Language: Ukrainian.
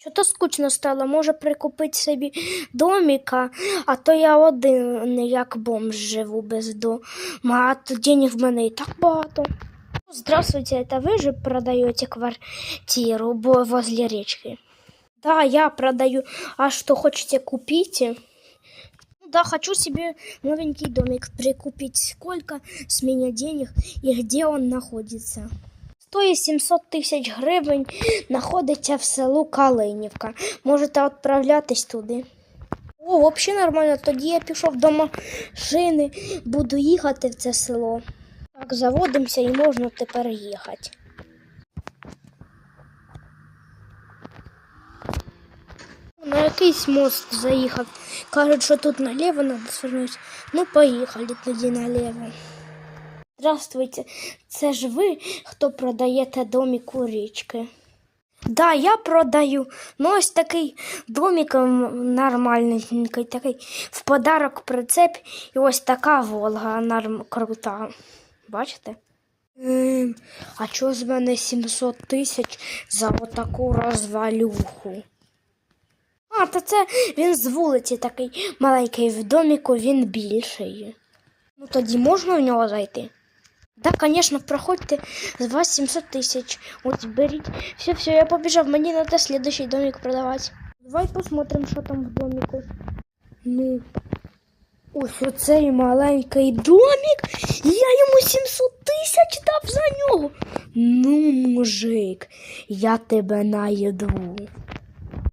Що-то скучно стало, може прикупити собі доміка, а то я один як бомж живу без дома, а то денег в мене і так багато. Здравствуйте, это вы же продаете квартиру возле речки? Да, я продаю. А что, хотите купить? Да, хочу себе новенький домик прикупить. Сколько с меня денег и где он находится? Стоїть 700 тисяч гривень, знаходиться в селу Калинівка. Можете відправлятись туди. О, взагалі нормально. Тоді я пішов до машини, буду їхати в це село. Так, заводимося і можна тепер їхати. На якийсь мост заїхав. Кажуть, що тут наліво треба свернути. Ну, поїхали тоді наліво. Здравствуйте, це ж ви, хто продаєте домик у річки? Да, я продаю. Ну, ось такий домик нормальненький, такий в подарок прицеп і ось така Волга норм... крута. Бачите? Ем, а чого з мене 700 тисяч за отаку розвалюху? А, то це він з вулиці такий маленький, в доміку він більший. Ну тоді можна в нього зайти? Да, конечно, проходьте, з вас 700 тисяч. От беріть. Все, все, я побіжав, мені треба следующий домик продавати. Давай посмотрим, що там в домику. Ну, ось оцей маленький домик. Я йому 700 тисяч дав за нього. Ну, мужик, я тебе наїду.